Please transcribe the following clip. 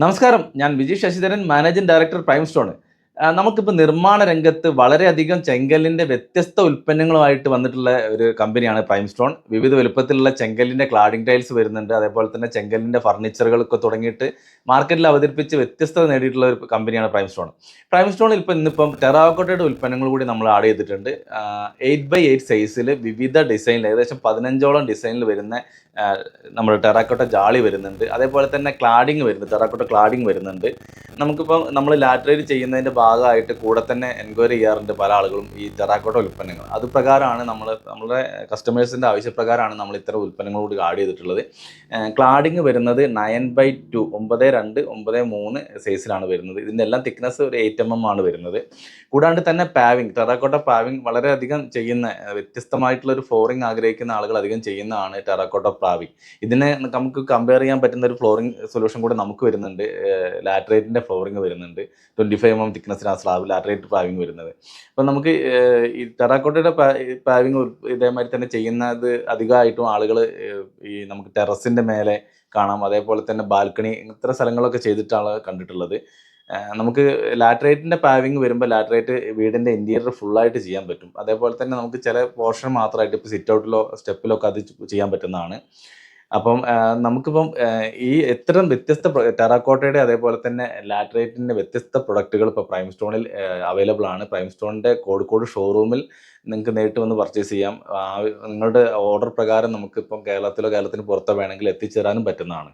നമസ്കാരം. ഞാൻ Vijay Sasidharan managing director prime stone ആ, നമുക്കിപ്പോൾ നിർമ്മാണ രംഗത്ത് വളരെയധികം ചെങ്കലിന്റെ വ്യത്യസ്ത ഉൽപ്പന്നങ്ങളുമായിട്ട് വന്നിട്ടുള്ള ഒരു കമ്പനിയാണ് പ്രൈം സ്റ്റോൺ വിവിധ വലുപ്പത്തിലുള്ള ചെങ്കലിന്റെ ക്ലാഡിംഗ് ടൈൽസ് വരുന്നുണ്ട്. അതേപോലെ തന്നെ ചെങ്കലിന്റെ ഫർണിച്ചറുകളൊക്കെ തുടങ്ങിയിട്ട് മാർക്കറ്റിൽ അവതരിപ്പിച്ച് വ്യത്യസ്തത നേടിയിട്ടുള്ള ഒരു കമ്പനിയാണ് പ്രൈം സ്റ്റോൺ പ്രൈം സ്റ്റോണിൽ ഇപ്പം ഇന്നിപ്പം ടെറാക്കോട്ടയുടെ ഉൽപ്പന്നങ്ങൾ കൂടി നമ്മൾ ആഡ് ചെയ്തിട്ടുണ്ട്. എയ്റ്റ് ബൈ എയ്റ്റ് സൈസിൽ വിവിധ ഡിസൈനിൽ ഏകദേശം പതിനഞ്ചോളം ഡിസൈനിൽ വരുന്ന നമ്മുടെ ടെറാക്കോട്ട ജാളി വരുന്നുണ്ട്. അതേപോലെ തന്നെ ക്ലാഡിങ് വരുന്നുണ്ട്. ടെറാക്കോട്ട ക്ലാഡിങ് വരുന്നുണ്ട്. നമുക്കിപ്പം നമ്മൾ ലാറ്ററേറ്റ് ചെയ്യുന്നതിന്റെ ഭാഗമായിട്ട് കൂടെ തന്നെ എൻക്വയറി ചെയ്യാറുണ്ട് പല ആളുകളും ഈ ടെറാക്കോട്ട ഉൽപ്പന്നങ്ങൾ. അത് പ്രകാരമാണ് നമ്മൾ നമ്മുടെ കസ്റ്റമേഴ്സിന്റെ ആവശ്യപ്രകാരമാണ് നമ്മൾ ഇത്തരം ഉൽപ്പന്നങ്ങളോട് ആഡ് ചെയ്തിട്ടുള്ളത്. ക്ലാഡിങ് വരുന്നത് നയൻ ബൈ ടു ഒമ്പത് രണ്ട് ഒമ്പത് മൂന്ന് സൈസിലാണ് വരുന്നത്. ഇതിന്റെ എല്ലാം തിക്നെസ് ഒരു എയ്റ്റ് എം എം ആണ് വരുന്നത്. കൂടാണ്ട് തന്നെ പാവിങ് ടെറാക്കോട്ട പാവിങ് വളരെയധികം ചെയ്യുന്ന വ്യത്യസ്തമായിട്ടുള്ള ഒരു ഫ്ലോറിംഗ് ആഗ്രഹിക്കുന്ന ആളുകൾ അധികം ചെയ്യുന്നതാണ് ടെറാക്കോട്ട പാവിങ് ഇതിനെ നമുക്ക് കമ്പയർ ചെയ്യാൻ പറ്റുന്ന ഒരു ഫ്ലോറിങ് സൊല്യൂഷൻ കൂടെ നമുക്ക് വരുന്നുണ്ട്. ലാറ്ററേറ്റിന്റെ ഫ്ലോറിങ് വരുന്നുണ്ട്. ട്വന്റി ഫൈവ് എം എം തിക്നെസ്സിനാണ് സ്ലാബിൽ ലാറ്ററേറ്റ് പാവിങ് വരുന്നത്. അപ്പം നമുക്ക് ഈ ടെറാക്കോട്ടയുടെ പാവിങ് ഇതേമാതിരി തന്നെ ചെയ്യുന്നത് അധികമായിട്ടും ആളുകൾ ഈ നമുക്ക് ടെറസിന്റെ മേലെ കാണാം. അതേപോലെ തന്നെ ബാൽക്കണി ഇത്ര സ്ഥലങ്ങളൊക്കെ ചെയ്തിട്ടാണ് കണ്ടിട്ടുള്ളത്. നമുക്ക് ലാറ്ററേറ്റിന്റെ പാവിങ് വരുമ്പോൾ ലാറ്ററേറ്റ് വീടിന്റെ ഇന്റീരിയർ ഫുള്ളായിട്ട് ചെയ്യാൻ പറ്റും. അതേപോലെ തന്നെ നമുക്ക് ചില പോർഷൻ മാത്രമായിട്ട് ഇപ്പോൾ സിറ്റ് ഔട്ടിലോ സ്റ്റെപ്പിലോ ഒക്കെ അത് ചെയ്യാൻ പറ്റുന്നതാണ്. അപ്പം നമുക്കിപ്പം ഈ ഇത്തരം വ്യത്യസ്ത ടെറാക്കോട്ടയുടെ അതേപോലെ തന്നെ ലാറ്ററേറ്റിന്റെ വ്യത്യസ്ത പ്രൊഡക്റ്റുകൾ ഇപ്പോൾ പ്രൈം സ്റ്റോണിൽ അവൈലബിൾ ആണ്. പ്രൈം സ്റ്റോണിന്റെ കോഴിക്കോട് ഷോറൂമിൽ നിങ്ങൾക്ക് നേരിട്ട് വന്ന് പർച്ചേസ് ചെയ്യാം. നിങ്ങളുടെ ഓർഡർ പ്രകാരം നമുക്കിപ്പം കേരളത്തിലോ കേരളത്തിന് പുറത്തോ വേണമെങ്കിൽ എത്തിച്ചേരാനും പറ്റുന്നതാണ്.